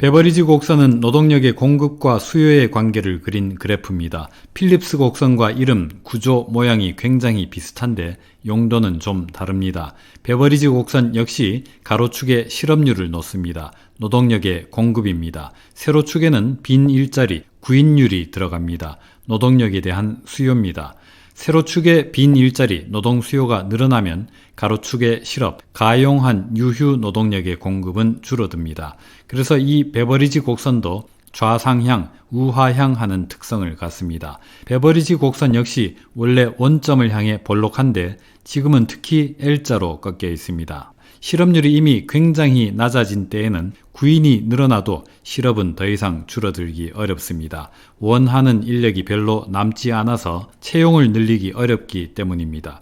베버리지 곡선은 노동력의 공급과 수요의 관계를 그린 그래프입니다. 필립스 곡선과 이름, 구조, 모양이 굉장히 비슷한데 용도는 좀 다릅니다. 베버리지 곡선 역시 가로축에 실업률을 놓습니다. 노동력의 공급입니다. 세로축에는 빈 일자리, 구인율이 들어갑니다. 노동력에 대한 수요입니다. 세로축의 빈 일자리, 노동 수요가 늘어나면 가로축의 실업, 가용한 유휴 노동력의 공급은 줄어듭니다. 그래서 이 베버리지 곡선도 좌상향, 우하향 하는 특성을 갖습니다. 베버리지 곡선 역시 원래 원점을 향해 볼록한데 지금은 특히 L자로 꺾여 있습니다. 실업률이 이미 굉장히 낮아진 때에는 구인이 늘어나도 실업은 더 이상 줄어들기 어렵습니다. 원하는 인력이 별로 남지 않아서 채용을 늘리기 어렵기 때문입니다.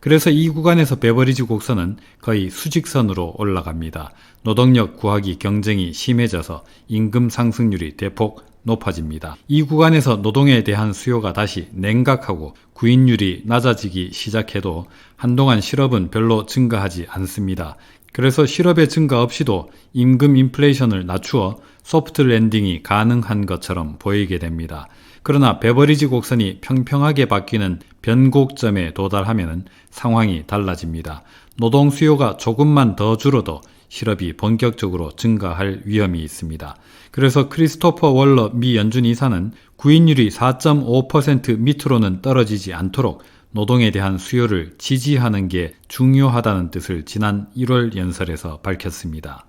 그래서 이 구간에서 베버리지 곡선은 거의 수직선으로 올라갑니다. 노동력 구하기 경쟁이 심해져서 임금 상승률이 대폭 높아집니다. 이 구간에서 노동에 대한 수요가 다시 냉각하고 구인율이 낮아지기 시작해도 한동안 실업은 별로 증가하지 않습니다. 그래서 실업의 증가 없이도 임금 인플레이션을 낮추어 소프트 랜딩이 가능한 것처럼 보이게 됩니다. 그러나 베버리지 곡선이 평평하게 바뀌는 변곡점에 도달하면 상황이 달라집니다. 노동 수요가 조금만 더 줄어도 실업이 본격적으로 증가할 위험이 있습니다. 그래서 크리스토퍼 월러 미 연준 이사는 구인율이 4.5% 밑으로는 떨어지지 않도록 노동에 대한 수요를 지지하는 게 중요하다는 뜻을 지난 1월 연설에서 밝혔습니다.